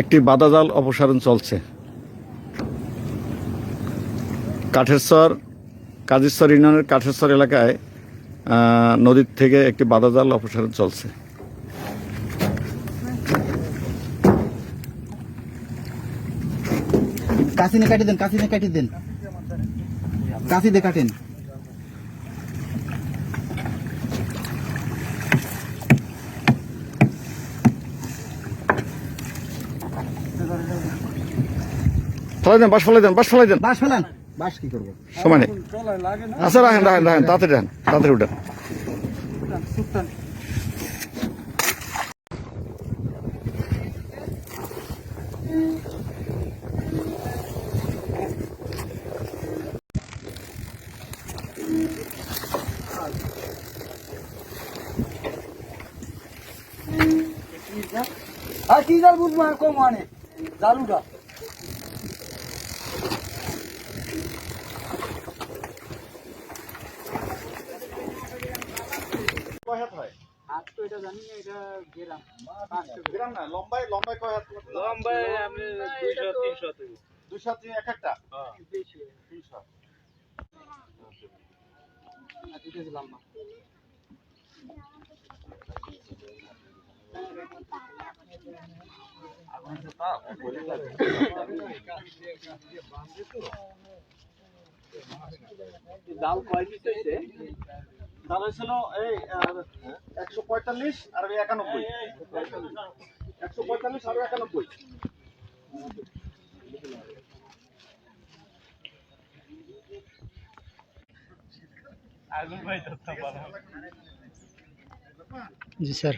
একটি বাদাজাল অপসারণ চলছে। কাঠেশ্বর কাজেশ্বর ইউনিয়নের কাঠেশ্বর এলাকায় নদীর থেকে একটি বাদাজাল অপসারণ চলছে। কাশিনে কাটি দেন, কাশিনে কাটি দেন। কাশি দিয়ে কাটেন। ফলাই দেন বাস ফলাই দেন বাস ফলাই দেন। বাস ফেলান। বাস কি করব? সময় নেই। আচ্ছা রাখেন রাখেন রাখেন তাড়াতাড়ি রাখেন তাড়াতাড়ি উঠেন। আর কি জাল বুঝব আর কম মানে জালুটা হাত তো এটা জানি না এটা গেরাম। লম্বাই কয় হাত? লম্বায় আমি দুইশো তিনশো দুশো এক একটা? তিনশো। লম্বা। জাল কয় পিস হয়েছে দাম হয়েছিল এই একশো পঁয়তাল্লিশ আর একানব্বই। একশো পঁয়তাল্লিশ আর একানব্বই। জি স্যার।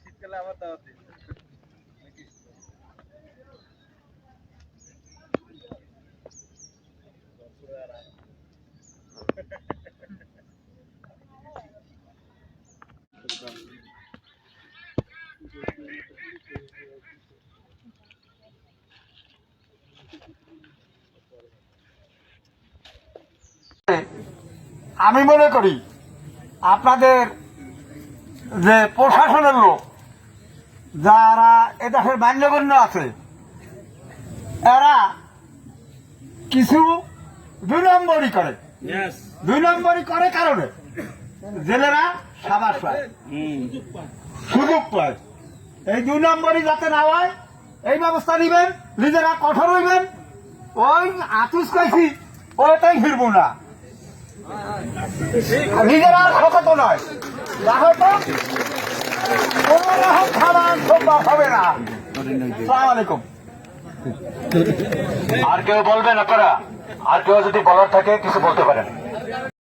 শীতকালে আবার দাওয়াত আমি মনে করি আপনাদের যে প্রশাসনের লোক যারা এদেশের মান্যগণ্য আছে এরা কিছু দুই নম্বরই করে। দুই নম্বরই করে কারণে জেলেরা সাবাস পায়। সুযোগ পায়। এই দুই নম্বরই যাতে না হয় এই ব্যবস্থা নিবেন নিজেরা কঠোর হইবেন। ওই আতুস কইছি ওইটাই ফিরবো না। নিজেরা তো নয়। সম্ভব হবে না। আর কেউ বলবেন আপনারা আর কেউ যদি বলার থাকে, কিছু বলতে পারেন।